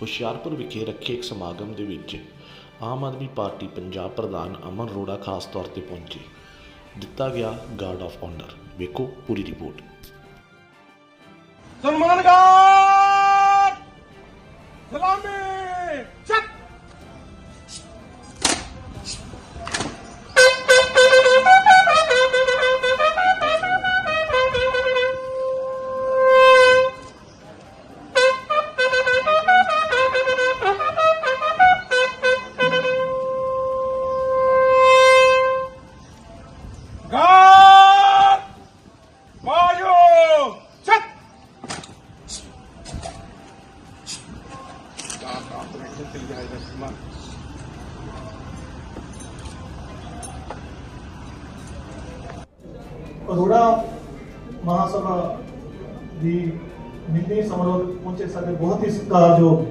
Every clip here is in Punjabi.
ਹੁਸ਼ਿਆਰਪੁਰ ਵਿਖੇ ਰੱਖੇ ਇੱਕ ਸਮਾਗਮ ਦੇ ਵਿੱਚ ਆਮ ਆਦਮੀ ਪਾਰਟੀ ਪੰਜਾਬ ਪ੍ਰਧਾਨ ਅਮਨ ਅਰੋੜਾ ਖਾਸ ਤੌਰ ਤੇ ਪਹੁੰਚੇ। ਦਿੱਤਾ ਗਿਆ ਗਾਰਡ ਆਫ ਆਨਰ। ਵੇਖੋ ਪੂਰੀ ਰਿਪੋਰਟ। ਸਨਮਾਨਗਾਰ ਅਰੋੜਾ ਮਹਾਸਭਾ ਦੀ ਮਿਲਣੀ ਸਮਾਰੋਹ ਪਹੁੰਚੇ ਸਾਡੇ ਬਹੁਤ ਹੀ ਸਤਿਕਾਰਯੋਗ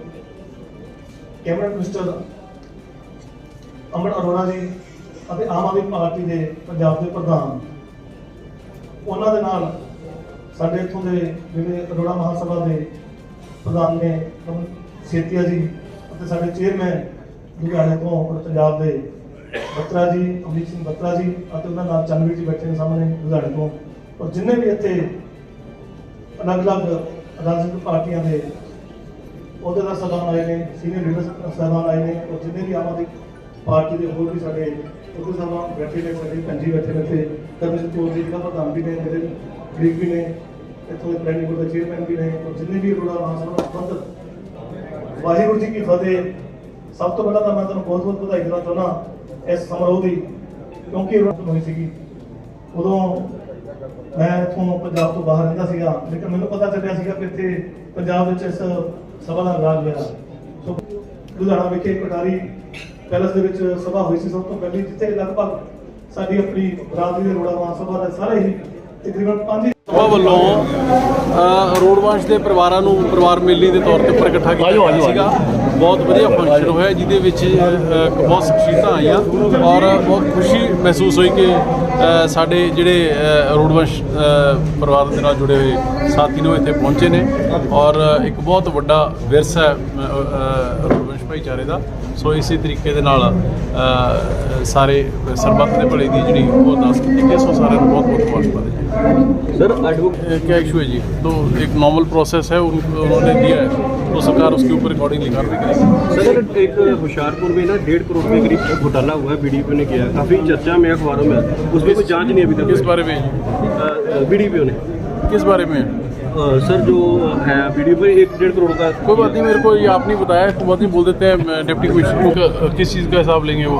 ਕੈਬਨਿਟ ਮਿਨਿਸਟਰ ਅਮਰ ਅਰੋੜਾ ਜੀ ਅਤੇ ਆਮ ਆਦਮੀ ਪਾਰਟੀ ਦੇ ਪੰਜਾਬ ਦੇ ਪ੍ਰਧਾਨ। ਉਹਨਾਂ ਦੇ ਨਾਲ ਸਾਡੇ ਇੱਥੋਂ ਦੇ ਜਿਹੜੇ ਅਰੋੜਾ ਮਹਾਸਭਾ ਦੇ ਪ੍ਰਧਾਨ ਨੇ ਕਮਲ ਸੇਤੀਆ ਜੀ ਅਤੇ ਸਾਡੇ ਚੇਅਰਮੈਨ ਲੁਧਿਆਣੇ ਤੋਂ ਔਰ ਪੰਜਾਬ ਦੇ ਬੱਤਰਾ ਜੀ, ਅਮਰੀਕ ਸਿੰਘ ਬੱਤਰਾ ਜੀ ਅਤੇ ਉਹਨਾਂ ਨਾਲ ਚੰਨਵੀਰ ਜੀ ਬੈਠੇ ਨੇ ਸਾਹਮਣੇ ਲੁਧਿਆਣੇ ਤੋਂ। ਔਰ ਜਿੰਨੇ ਵੀ ਇੱਥੇ ਅਲੱਗ-ਅਲੱਗ ਰਾਜਨੀਤਿਕ ਪਾਰਟੀਆਂ ਦੇ ਅਹੁਦੇਦਾਰ ਸਾਹਿਬਾਨ ਆਏ ਨੇ ਸੀਨੀਅਰ ਲੀਡਰ ਸਾਹਿਬਾਨ ਆਏ ਨੇ, ਔਰ ਜਿੰਨੇ ਵੀ ਆਮ ਆਦਮੀ ਪਾਰਟੀ ਦੇ ਹੋਰ ਵੀ ਸਾਡੇ ਉਹਦੇ ਸਾਹਿਬਾਨ ਬੈਠੇ ਨੇ, ਸਾਡੇ ਪੰਜੀ ਬੈਠੇ ਨੇ ਤੇ ਕਰਮਜੀਤ ਕੌਰ ਜੀ ਦਾ ਪ੍ਰਧਾਨ ਵੀ ਨੇ, ਮੇਰੇ ਗਰੀਬ ਵੀ ਨੇ, ਇੱਥੋਂ ਦੇ ਪਲੈਨਿੰਗ ਬੋਰਡ ਦੇ ਚੇਅਰਮੈਨ ਵੀ ਨੇ, ਔਰ ਜਿੰਨੇ ਵੀ ਅਰੋੜਾ ਮਹਾਸਭਾ ਨਾਲ ਵਾਹਿਗੁਰੂ ਜੀ ਕੀ ਫਤਿਹ। ਸਭ ਤੋਂ ਪਹਿਲਾਂ ਤਾਂ ਮੈਂ ਤੁਹਾਨੂੰ ਬਹੁਤ ਬਹੁਤ ਵਧਾਈ ਦੇਣਾ ਚਾਹੁੰਦਾ ਇਸ ਸਮਾਰੋਹ ਦੀ, ਕਿਉਂਕਿ ਹੋਈ ਸੀਗੀ। ਉਦੋਂ ਮੈਂ ਇੱਥੋਂ ਪੰਜਾਬ ਤੋਂ ਬਾਹਰ ਰਹਿੰਦਾ ਸੀਗਾ, ਲੇਕਿਨ ਮੈਨੂੰ ਪਤਾ ਚੱਲਿਆ ਸੀਗਾ ਕਿ ਇੱਥੇ ਪੰਜਾਬ ਵਿੱਚ ਇਸ ਸਭਾ ਦਾ ਆਗਾਜ਼ ਹੋਇਆ। ਸੋ ਲੁਧਿਆਣਾ ਵਿਖੇ ਪਟਾਰੀ ਪੈਲਸ ਦੇ ਵਿੱਚ ਸਭਾ ਹੋਈ ਸੀ, ਸਭ ਤੋਂ ਪਹਿਲੀ, ਜਿੱਥੇ ਲਗਭਗ ਸਾਡੀ ਆਪਣੀ ਬਰਾਦਰੀ ਦੇ ਰੋੜਾ ਮਹਾਂ ਸਭਾ ਦੇ ਸਾਰੇ ਹੀ ਤਕਰੀਬਨ ਪੰਜ ਸਭਾ ਵੱਲੋਂ ਰੋਡਵੰਸ਼ ਦੇ ਪਰਿਵਾਰਾਂ ਨੂੰ ਪਰਿਵਾਰ ਮੇਲੀ ਦੇ ਤੌਰ ਤੇ ਉੱਪਰ ਇਕੱਠਾ ਕੀਤਾ ਗਿਆ ਸੀਗਾ। ਬਹੁਤ ਵਧੀਆ ਫੰਕਸ਼ਨ ਹੋਇਆ ਜਿਹਦੇ ਵਿੱਚ ਬਹੁਤ ਸ਼ਖਸੀਅਤਾਂ ਆਈਆਂ ਔਰ ਬਹੁਤ ਖੁਸ਼ੀ ਮਹਿਸੂਸ ਹੋਈ ਕਿ ਸਾਡੇ ਜਿਹੜੇ ਰੋਡਵੰਸ਼ ਪਰਿਵਾਰ ਦੇ ਨਾਲ ਜੁੜੇ ਹੋਏ ਸਾਥੀ ਨੇ ਇੱਥੇ ਪਹੁੰਚੇ ਨੇ ਔਰ ਇੱਕ ਬਹੁਤ ਵੱਡਾ ਵਿਰਸਾ ਹੈ ਭਾਈਚਾਰੇ ਦਾ ਸੋ ਇਸੇ ਤਰੀਕੇ ਦੇ ਨਾਲ ਅ, ਸਾਰੇ ਸਰਬੱਤ ਦੇ ਭਲੇ ਦੀ ਜਿਹੜੀ ਉਹ ਅਰਦਾਸ ਕੀਤੀ ਗਈ ਸੋ ਸਾਰਿਆਂ ਨੂੰ ਬਹੁਤ ਬਹੁਤ ਮੁਬਾਰਕਬਾਦ ਜੀ सर एडवोकेट ये क्या इशू है जी तो एक नॉर्मल प्रोसेस है उन, उन्होंने दिया है तो सरकार उसके ऊपर अकॉर्डिंगली कार्रवाई करेगी सर एक होशियारपुर में ना डेढ़ करोड़ के करीब घोटाला हुआ है बीडीपी ने किया है काफी चर्चा में अखबारों में उसमें कोई जांच नहीं अभी तक किस बारे में जी? बीडीपी ने किस बारे में अ, सर जो है बीडीपी एक डेढ़ करोड़ का कोई बात नहीं मेरे को ये आप नहीं बताया कोई बात नहीं बोल देते हैं मैं डिप्टी कमिश्नर को क- किस चीज़ का हिसाब लेंगे वो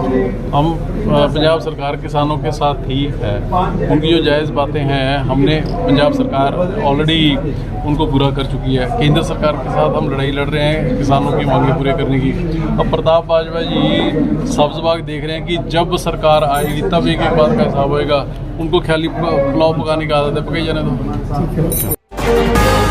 हम अ, पंजाब सरकार किसानों के साथ ही है उनकी जो जायज़ बातें हैं हमने पंजाब सरकार ऑलरेडी उनको पूरा कर चुकी है केंद्र सरकार के साथ हम लड़ाई लड़ रहे हैं किसानों की मांगें पूरे करने की अब प्रताप बाजवा जी सब्ज बाग देख रहे हैं कि जब सरकार आएगी तब एक एक बात का हिसाब होएगा उनको ख्याली पुलाव पकाने की आदत है पकाई जाने दो Thank you.